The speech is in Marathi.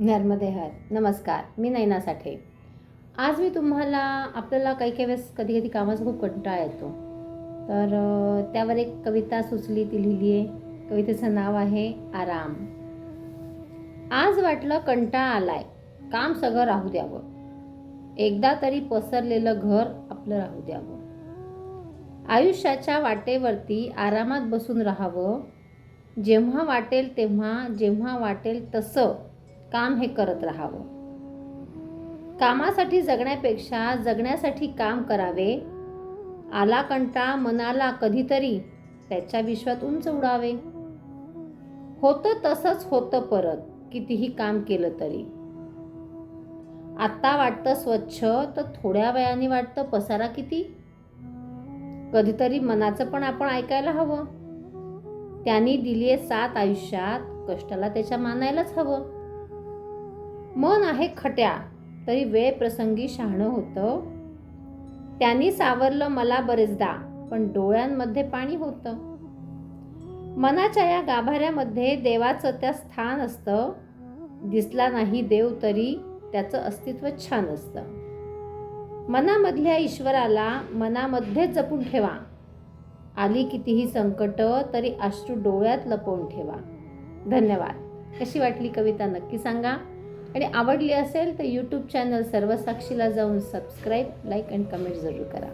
नर्मदे हर नमस्कार मी नैना साठे. आज मी तुम्हाला आपल्याला काही काही वेळेस कधी कधी कामाचा खूप कंटाळा येतो. तर त्यावर एक कविता सुचली ती लिहिली आहे कवितेचं नाव आहे आराम. आज वाटलं कंटाळा आलाय. काम सगळं राहू द्यावं. एकदा तरी पसरलेलं घर आपलं राहू द्यावं. आयुष्याच्या वाटेवरती आरामात बसून राहावं. जेव्हा वाटेल तेव्हा जेव्हा वाटेल तसं. काम हे करत राहावं. कामासाठी जगण्यापेक्षा जगण्यासाठी काम करावे. आला कंटाळा मनाला कधीतरी त्याच्या विश्वात उंच उडावे. होतं तसंच होतं परत कितीही काम केलं तरी. आत्ता वाटतं स्वच्छ तर थोड्या वयाने वाटतं पसारा किती? कधीतरी मनाचं पण आपण ऐकायला हवं. त्यांनी दिली साथ आयुष्यात कष्टाला त्याच्या मानायलाच हवं. मन आहे खट्या तरी वेळ प्रसंगी शहाणं होतं. त्यांनी सावरलं मला बरेचदा पण डोळ्यांमध्ये पाणी होतं. मनाच्या या गाभाऱ्यामध्ये देवाचं त्या स्थान असतं. दिसला नाही देव तरी त्याचं अस्तित्व छान असतं. मनामधल्या ईश्वराला मनामध्येच जपून ठेवा. आली कितीही संकट तरी अश्रू डोळ्यात लपवून ठेवा. धन्यवाद. कशी वाटली कविता नक्की सांगा. आणि आवडली असेल तर यूट्यूब चॅनल सर्वसाक्षीला जाऊन सबस्क्राईब लाईक अँड कमेंट जरूर करा.